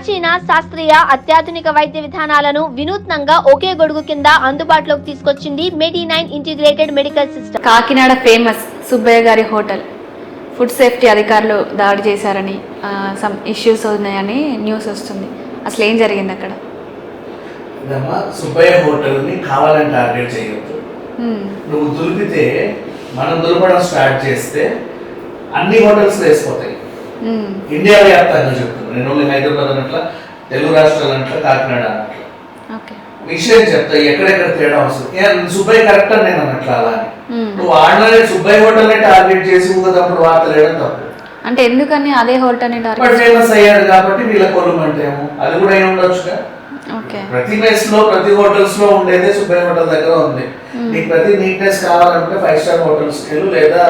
ప్రాచీన శాస్త్రీయ అత్యాధునిక వైద్య విధానాలను వినూత్నంగా ఒకే గొడుగు కింద అందుబాటులోకి తీసుకొచ్చింది medi nine integrated medical system. Kakinada famous Subbaiah గారి హోటల్. ఫుడ్ సేఫ్టీ అధికారులు దాడి చేశారని సమ్ ఇష్యూస్ ఉన్నాయని న్యూస్ వస్తుంది. అసలు ఏం జరిగింది అక్కడ? సుబ్బయ్య హోటల్ని కావాలని టార్గెట్ చేయొద్దు. నువ్వు దులిపితే మనం దులపడం స్టార్ట్ చేస్తే అన్ని హోటల్స్ వేసిపోతాయి. ఇండియా వ్యాప్తంగా చెప్తున్నాను నేను ఓన్లీ హైదరాబాద్ అన్నట్ల తెలుగు రాష్ట్రాలు అన్నట్ల కాకినాడ అన్నట్ల. విషయం చెప్తా ఎక్కడెక్కడ తేడా వస్తుంది? సుబ్బయ్య కరెక్ట్ అని నేను అన్నట్ల అలా. నువ్వు ఆర్డినరీ సుబ్బయ్య హోటల్ని టార్గెట్ చేసి ఊగదప్పుడు వార్తలు వేయడం తప్పు. అంటే ఎందుకని అదే హోటల్ని బట్ టార్గెట్ ఫేమస్ అయ్యాడు కాబట్టి వీళ్ళ కొలుమంటేమో. అది కూడా అయి ఉండొచ్చుగా. ప్రతి మెస్లో ప్రతి హోటల్స్లో ఉండేదే సుబ్బయ్య హోటల్ దగ్గర ఉంది. నీకు ప్రతి నీట్నెస్ కావాలంటే ఫైవ్ స్టార్ హోటల్స్ వెళ్ళు లేదా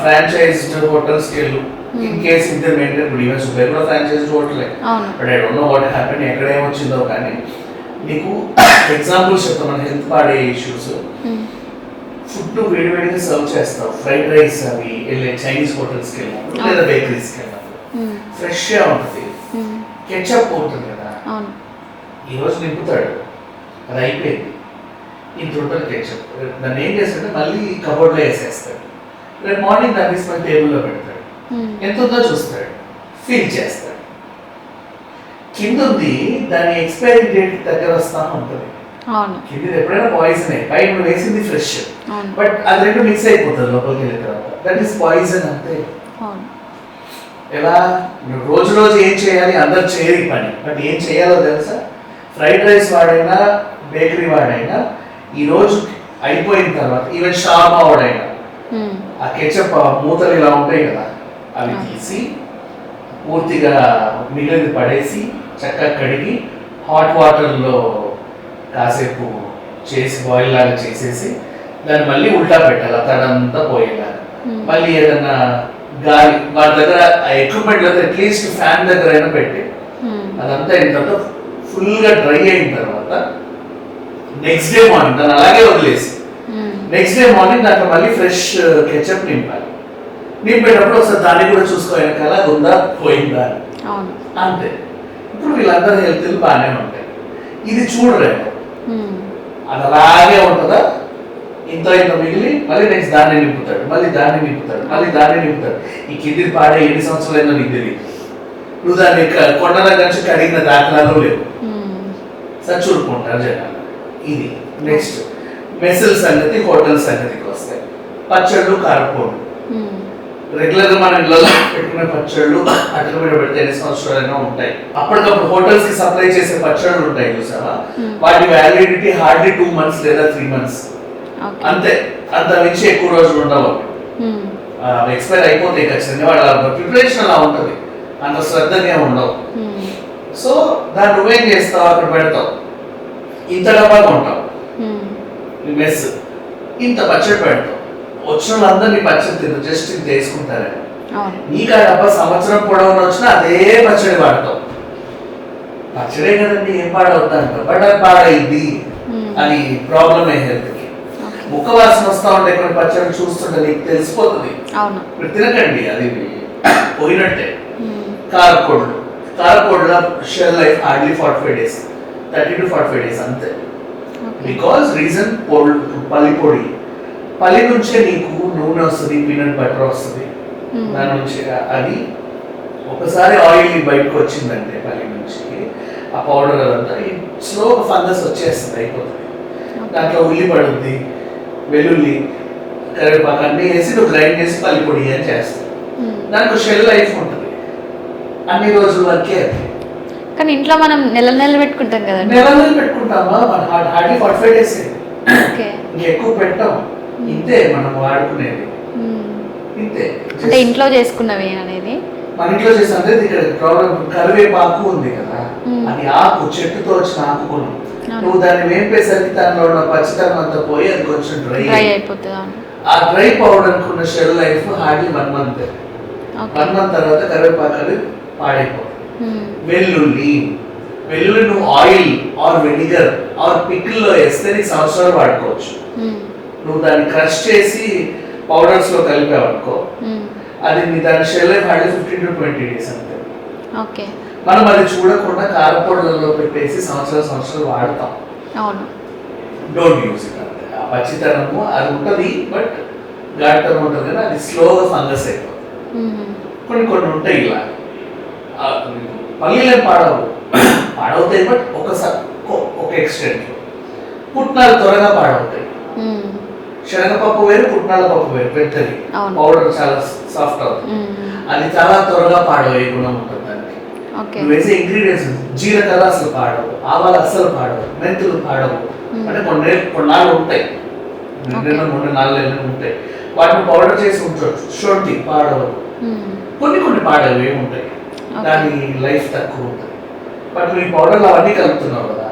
ఫ్రాంచైజ్డ్ హోటల్స్కి వెళ్ళు ఇన్ కేస్ ఇంటర్ మెయింటైన్ ఇప్పుడు ఈవెన్ సుబ్బయ్య కూడా franchised హోటలే but I don't know what happen ఎక్కడ ఏమొచ్చిందో కానీ నీకు ఎగ్జాంపుల్స్ చెప్తాను మన హెల్త్ పాడే ఇష్యూస్. ఫుడ్ వేడివేడిగా సర్వ్ చేస్తావు. ఫ్రైడ్ రైస్ అవి వెళ్ళే చైనీస్ హోటల్స్కి వెళ్ళినప్పుడు లేదా బేకరీస్కి వెళ్ళినప్పుడు. మ్మ్. ఫ్రెష్గా ఉంటుంది. కెచప్ ఉంటుంది కదా. ఈరోజు నింపుతాడు. అది అయిపోయింది. ఇంత ఉంటుంది కెచప్ దాన్ని ఏం చేస్తాడంటే మళ్ళీ కబోర్డ్లో వేసేస్తాడు. రేపు మార్నింగ్ దాన్ని తీసుకొని టేబుల్లో పెడతాడు. ఎంత ఉందో చూస్తాడు. ఫీల్ చేస్తాడు. కింద ఉంది దాని ఎక్స్పైరీ డేట్ దగ్గర వస్తా ఉంటుంది కింద ఎప్పుడైనా పాయిజన్ పైన నువ్వు వేసింది ఫ్రెష్ బట్ అది రెండు మిక్స్ అయిపోతుంది లోపలికి వెళ్ళిన తర్వాత. దట్ ఈస్ పాయిజన్ అంతే. ఎలా? రోజు రోజు ఏం చేయాలి? అందరు చేయరు పని. బట్ ఏం చేయాలో తెలుసా? ఫ్రైడ్ రైస్ వాడైనా బేకరీ వాడైనా ఈ రోజు అయిపోయిన తర్వాత ఈవెన్ షార్మా వాడైనా. ఆ కెచప్ మూతలు ఇలా ఉంటాయి కదా అవి తీసి పూర్తిగా మిగిలింది పడేసి చక్కగా కడిగి హాట్ వాటర్లో కాసేపు చేసి బాయిల్ లాగా చేసేసి దాన్ని మళ్ళీ ఉల్టా పెట్టాలి తడంతా పోయేలాగా Hmm. మళ్ళీ ఏదన్నా గాలి వాటి దగ్గర ఆ ఎక్విప్మెంట్ దగ్గర అట్లీస్ట్ ఫ్యాన్ దగ్గర అయినా పెట్టి. అదంతా అయిన తర్వాత ఫుల్గా డ్రై అయిన తర్వాత నెక్స్ట్ డే మార్నింగ్ దాన్ని అలాగే వదిలేసి. నెక్స్ట్ డే మార్నింగ్ దాంట్లో మళ్ళీ ఫ్రెష్ కెచప్ నింపాలి. నింపేటప్పుడు ఒకసారి దాన్ని కూడా చూసుకో వెనకాల ఉందా పోయిందా అంతే. ఇప్పుడు వీళ్ళందరూ హెల్త్ బాగానే ఉంటాయి. ఇది చూడరేమో మ్మ్. అది అలాగే ఉంటుందా? ఇంత ఇంత మిగిలి మళ్ళీ నెక్స్ట్ దాన్ని నింపుతాడు మళ్ళీ దాన్ని నింపుతాడు మళ్ళీ దాన్ని నింపుతాడు. ఈ కింది పాడే ఎన్ని సంవత్సరాలైనా నీకు తెలియదు నువ్వు దాన్ని క- కొండ దగ్గర నుంచి కడిగిన దాఖలాలు లేవు. మ్మ్. సచ్చూరుకుంటారు జనాలు. ఇది నెక్స్ట్ మెసిల్ సంగతి హోటల్ సంగతికి వస్తాయి. పచ్చళ్ళు కారపొడి. రెగ్యులర్గా మన ఇళ్ళలో పెట్టుకునే పచ్చళ్ళు అటుక మీద పెడితే ఎన్ని సంవత్సరాలైనా ఉంటాయి. అప్పటికప్పుడు హోటల్స్కి సప్లై చేసే పచ్చళ్ళు ఉంటాయి చూసావా? Hmm. వాటి వ్యాలిడిటీ హార్డ్లీ టూ మంత్స్ లేదా త్రీ మంత్స్ అంతే. అంత మించి ఎక్కువ రోజులు ఉండవు. ఎక్స్పైర్ అయిపోతాయి ఖచ్చితంగా. వాళ్ళ ప్రిపరేషన్ అలా ఉంటుంది. అంత శ్రద్ధగా ఉండవు. సో దాన్ని నువ్వేం చేస్తావు? అక్కడ పెడతావు. ఇంత డబ్బా కొంటావు మ్మ్. ఈ మెస్ ఇంత పచ్చడి పెడతావు. వచ్చిన వాళ్ళందరూ నీ పచ్చడి తిను జస్ట్ ఇంత వేసుకుంటారే నీకు ఆ డబ్బా సంవత్సరం పొడవున వచ్చినా అదే పచ్చడి వాడతావు. పచ్చడే కదండి ఏం పాడవుతా అంటావు బట్ అది పాడైంది మ్మ్. అది ప్రాబ్లమే హెల్త్కి. ముక్క వాసన వస్తా ఉంటే కొన్ని పచ్చడి చూస్తుంటే నీకు తెలిసిపోతుంది. మీరు తినకండి అది పోయినట్టే. మ్మ్. కారపొడులు కారపొడుల shell life hardly forty five days thirty to forty five days అంతే. బికాస్ రీజన్ పొడి పల్లి పొడి పల్లి నుంచే నీకు నూనె వస్తుంది పీనట్ బటర్ వస్తుంది. దాని నుంచి అది ఒకసారి ఆయిల్ బయటకు వచ్చిందంటే పల్లి నుంచి ఆ పౌడర్ అదంతా స్లో ఫంగస్ వచ్చేస్తుంది అయిపోతుంది. దాంట్లో ఉల్లి పడుద్ది వెల్లుల్లి కరివేపాకు అన్నీ వేసి నువ్వు గ్రైండ్ చేసి పల్లి పొడి అని చేస్తావు. మ్మ్. దానికి షెల్ లైఫ్ ఉంటుంది. అన్ని రోజుల వరకే అది. కానీ ఇంట్లో మనం నెల నెల పెట్టుకుంటాం కదండి నెల నెలలు పెట్టుకుంటామా మన ఫార్టీ డేస్ ఇంకెక్కువ పెట్టాం. ఇంతే మనం వాడుకునేది. ఇంతే. అంటే ఇంట్లో చేసుకున్నవి అనేది? మన ఇంట్లో ఇక్కడ ప్రాబ్లం కరివేపాకు ఉంది కదా. అది ఆకు చెట్టుతో వచ్చిన ఆకుకును అవును. నువ్వు దాన్ని వేపేసరికి దానిలో ఉన్న పచ్చితనం అంతా పోయి అది కొంచెం డ్రై అయిపోతుంది ఆ డ్రై పౌడర్ అనుకున్న shell life hardly one month. One month తర్వాత కరివేపాకు అది పాడైపోతుంది. వెల్లుల్లి. వెల్లుల్లి నువ్వు ఆయిల్ ఆర్ వెనిగర్ ఆర్ పికిల్లో వేస్తే నీకు సంవత్సరాలు వాడుకోవచ్చు. నువ్వు దాన్ని క్రష్ చేసి పౌడర్స్లో కలిపావు అనుకో మ్మ్. అది నీ దాని shell life hardly fifteen to twenty days అంతే. ఓకే. మనం అది చూడకుండా కారపొడులలో పెట్టేసి సంవత్సరాలు సంవత్సరాలు వాడతాం. అవును. డోంట్ యూజ్ ఇట్ అంతే. ఆ పచ్చితనము అది ఉంటుంది బట్ ఘాటుతనం ఉంటుంది కానీ అది స్లోగా ఫంగస్ అయిపోతుంది. కొన్ని కొన్ని ఉంటాయి ఇలా పల్లీలేం పాడవు. పాడవుతాయి బట్ ఒకసారి ఒక- ఒక ఎక్స్టెంట్ పుట్నాలు త్వరగా పాడవుతాయి. శనగపప్పు వేరు పుట్నాల పప్పు వేరు పెద్దది. పౌడర్ చాలా సాఫ్ట్ అవుతుంది. అది చాలా త్వరగా పాడవే గుణం ఉంటుంది దానికి. వేసే ఇంగ్రీడియంట్స్ జీలకర్ర అసలు పాడవు. ఆవాలు అసలు పాడవు. మెంతులు పాడవు. అంటే కొన్ని కొన్నాళ్ళు ఉంటాయి. రెండు మూడు నాలుగు నెలలు ఉంటాయి. వాటిని పౌడర్ చేసి ఉంచవచ్చు. షొంటి పాడవు. కొన్ని కొన్ని పాడవు ఏమి ఉంటాయి. దాని లైఫ్ తక్కువ ఉంటుంది. బట్ మీ పౌడర్లు అవన్నీ కలుపుతున్నావు కదా.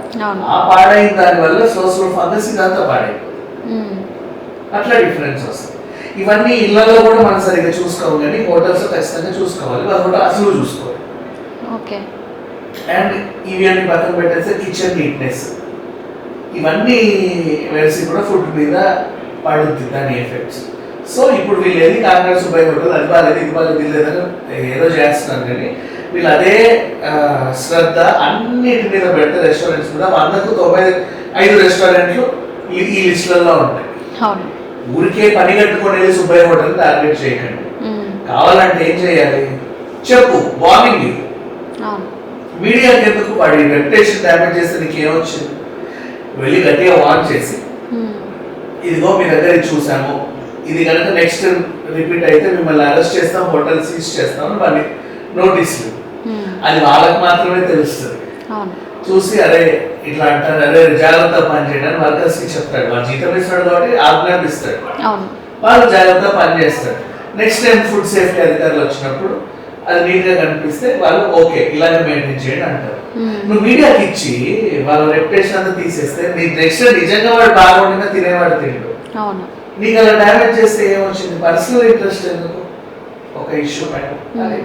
ఆ పాడైన దాని వల్ల స్లో స్లో ఫంగస్ ఇదంతా పాడైపోతుంది. మ్మ్. అట్లా డిఫరెన్స్ వస్తుంది. ఇవన్నీ ఇళ్ళలో కూడా మనం సరిగ్గా చూసుకోవాలి కానీ హోటల్స్ ఖచ్చితంగా చూసుకోవాలి. వాళ్ళ హోటల్ అసలు చూసుకోవాలి ఓకే అండ్ ఇవి అన్ని పక్కన పెట్టేస్తే కిచెన్ నీట్నెస్ ఇవన్నీ వేసి కూడా ఫుడ్ మీద పడుద్ది దాని ఎఫెక్ట్స్ సో ఇప్పుడు వీళ్ళు ఏది కాంగ్రెస్ సుబ్బయ్య అది బాగాలేదు ఇది బాగాలేదు లేదని ఏదో చేస్తున్నారు కానీ వీళ్ళు అదే శ్రద్ధ అన్నిటి మీద పెడితే రెస్టారెంట్స్ కూడా వందకు తొంభై ఐదు రెస్టారెంట్లు ఈ లిస్టులలో ఉంటాయి. ఊరికే పని కట్టుకొని వెళ్ళి సుబ్బయ్య హోటల్ టార్గెట్ చేయకండి. కావాలంటే ఏం చేయాలి? చెప్పు వార్నింగ్ మీడియాకి ఎందుకు వాడి రెప్యుటేషన్ డ్యామేజ్ చేస్తే నీకు ఏమొచ్చింది వెళ్ళి గట్టిగా వార్న్ చేసి. ఇదిగో మీ దగ్గర చూసాము. ఇది కనుక నెక్స్ట్ రిపీట్ అయితే మిమ్మల్ని అరెస్ట్ చేస్తాం హోటల్ సీజ్ చేస్తాం అని నోటీసులు. అది వాళ్ళకి మాత్రమే తెలుస్తుంది. చూసి అరే ఇట్లా అంటారు అరే జాగ్రత్త పని చేయడానికి వర్కర్స్కి చెప్తాడు. వాళ్ళు జీతం ఇస్తాడు కాబట్టి ఆజ్ఞాపిస్తాడు వాళ్ళు జాగ్రత్తగా పని చేస్తారు నెక్స్ట్ టైం ఫుడ్ సేఫ్టీ అధికారులు వచ్చినప్పుడు అది నీట్గా కనిపిస్తే వాళ్ళు ఓకే ఇలాగే మెయింటైన్ చేయండి అంటారు. నువ్వు మీడియాకి ఇచ్చి వాళ్ళ రెప్యుటేషన్ అంతా తీసేస్తే నీకు నెక్స్ట్ నిజంగా వాడు బాగుండినా తినేవాడు తిండు. నీకు అలా డ్యామేజ్ చేస్తే ఏమొచ్చింది? పర్సనల్ ఇంట్రెస్ట్ ఎందుకు? ఒక ఇష్యూ పైన. అదే